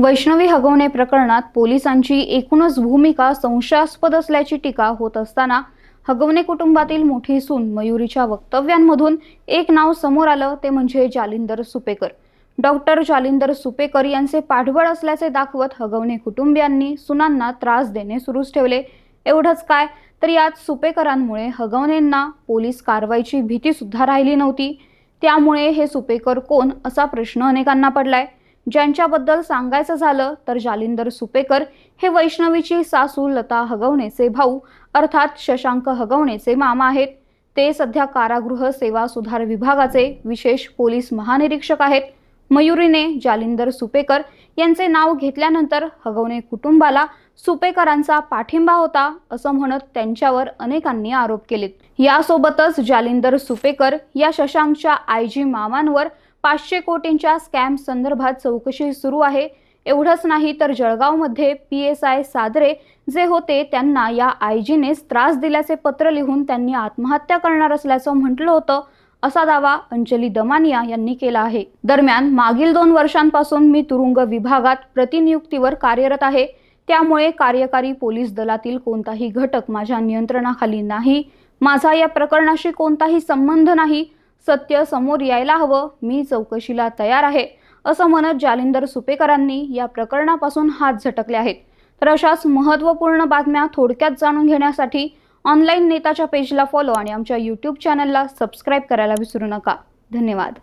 वैष्णवी हगवणे प्रकरणात पोलिसांची एकूणच भूमिका संशयास्पद असल्याची टीका होत असताना हगवणे कुटुंबातील मोठी सून मयुरीच्या वक्तव्यांमधून एक नाव समोर आलं ते म्हणजे जालिंदर सुपेकर. डॉक्टर जालिंदर सुपेकर यांचे पाठबळ असल्याचे दाखवत हगवणे कुटुंबियांनी सुनांना त्रास देणे सुरूच ठेवले. एवढंच काय तर यात सुपेकरांमुळे हगवणेंना पोलीस कारवाईची भीतीसुद्धा राहिली नव्हती. त्यामुळे हे सुपेकर कोण असा प्रश्न अनेकांना पडलाय. ज्यांच्याबद्दल सांगायचं झालं तर जालिंदर सुपेकर हे वैष्णवीची सासू लता हगवणेचे भाऊ अर्थात शशांक हगवणेचे मामा आहेत. ते सध्या कारागृह सेवा सुधार विभागाचे विशेष पोलीस महानिरीक्षक आहेत. मयुरीने जालिंदर सुपेकर यांचे नाव घेतल्यानंतर हगवणे कुटुंबाला सुपेकरांचा पाठिंबा होता असं म्हणत त्यांच्यावर अनेकांनी आरोप केलेत. यासोबतच जालिंदर सुपेकर या शशांकच्या आयजी मामांवर पाचशे कोटींच्या स्कॅम संदर्भात चौकशी सुरू आहे. एवढंच नाही तर जळगावमध्ये पी एस आय सादरे जे होते त्यांना या आयजीनेच त्रास दिल्याचे पत्र लिहून त्यांनी आत्महत्या करणार असल्याचं म्हटलं होतं असा दावा अंजली दमानिया यांनी केला आहे. दरम्यान मागील दोन वर्षांपासून मी तुरुंग विभागात प्रतिनियुक्तीवर कार्यरत आहे. त्यामुळे कार्यकारी पोलीस दलातील कोणताही घटक माझ्या नियंत्रणाखाली नाही. माझा या प्रकरणाशी कोणताही संबंध नाही. सत्य समोर यायला हवं मी चौकशीला तयार आहे असं म्हणत जालिंदर सुपेकरांनी या प्रकरणापासून हात झटकले आहेत. तर अशाच महत्त्वपूर्ण बातम्या थोडक्यात जाणून घेण्यासाठी ऑनलाईन नेताच्या पेजला फॉलो आणि आमच्या यूट्यूब चॅनलला सबस्क्राईब करायला विसरू नका. धन्यवाद.